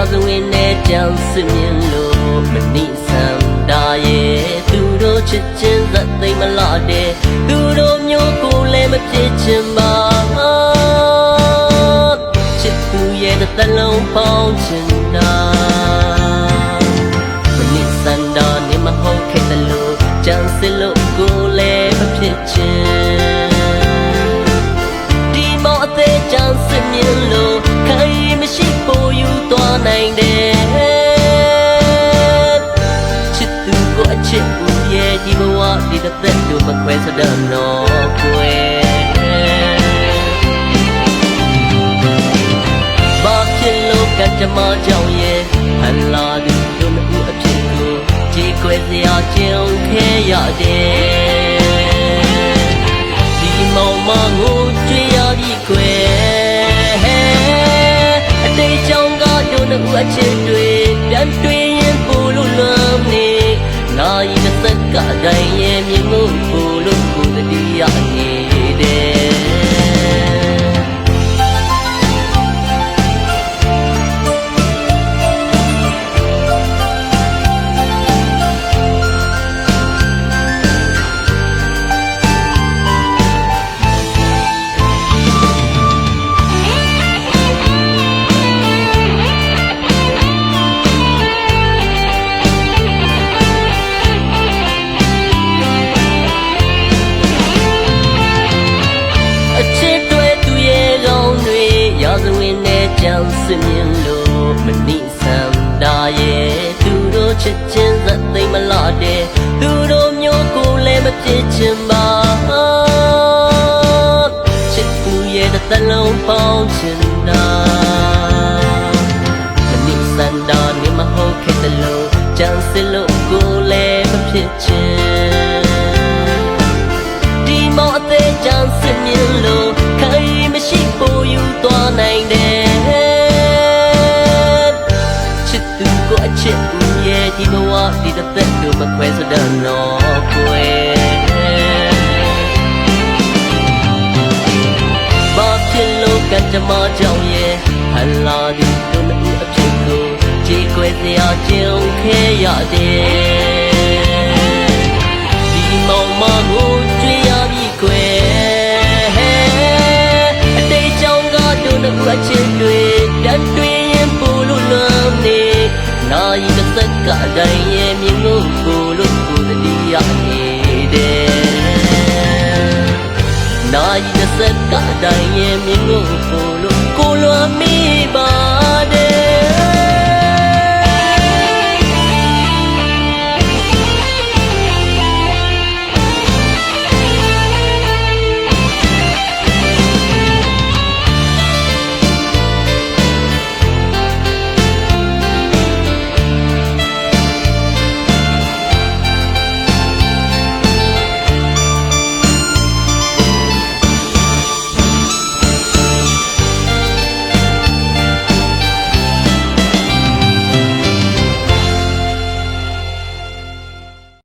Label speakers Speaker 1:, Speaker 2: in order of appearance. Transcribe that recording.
Speaker 1: ရာဇဝင်နဲ့ကြံစမြင်လို့မနိဆန်ဒါရဲ့သူတို့ချစ်ချင်းသတ်သိမ်းမလာတဲ့သူတို့မျိုးကိုလည်းမဖြစ်ချင်ပါချစ်သူရဲ့တစ်သလုံးပေါင်းချင်တာမနိဆန်ဒါနေမဟုတ်ခဲ့တယ်လို့ကြံစလို့ကိုလည်းမဖြစ်ချင် ချစ်ဦးရဲ့ဒီဘဝဒီတစ်သက်တို့မခွဲစတဲ့တော့ကွယ်ဘာဖြစ်လို့ကကြမကြောင်ရဲ့ဟလာဒီတို့မဦးအဖြစ်ကိုကြေးကွယ်စရာကျုံခဲရတယ်ဒီမောင်မကိုကြွေရပြီခွဲအတိတ်ကြောင့်ကတို့နှစ်ခုအချစ်တွေပြန်တွေ့ရင်ပို့လို့လွမ်းနေ နိုင်တစ် နဲ့ကြံစမြင်လို့မနိဆန်ဒါရဲ့သူတို့ချစ်ချင်းသတ်သိမ်းမလာတဲ့သူတို့မျိုးကိုလည်းမဖြစ်ချင်ပါချစ်သူရဲ့တစ်သလုံးပေါင်းချင်တာမနိဆန်ဒါနေမဟုတ်ခဲ့တယ်လို့ကြံစလို့ကိုလည်းမဖြစ်ချင် ကိုအချစ်ဦးရဲ့ဒီဘဝဒီတစ်သက်တို့မခွဲစတဲ့တော့ကွယ်ဘာဖြစ်လို့ကကြမကြောင်ရဲ့ဟလာဒီတို့နှစ်ဦးအဖြစ်ကိုကြေးကွယ်စရာကျုံခဲရတယ် နိုင်တ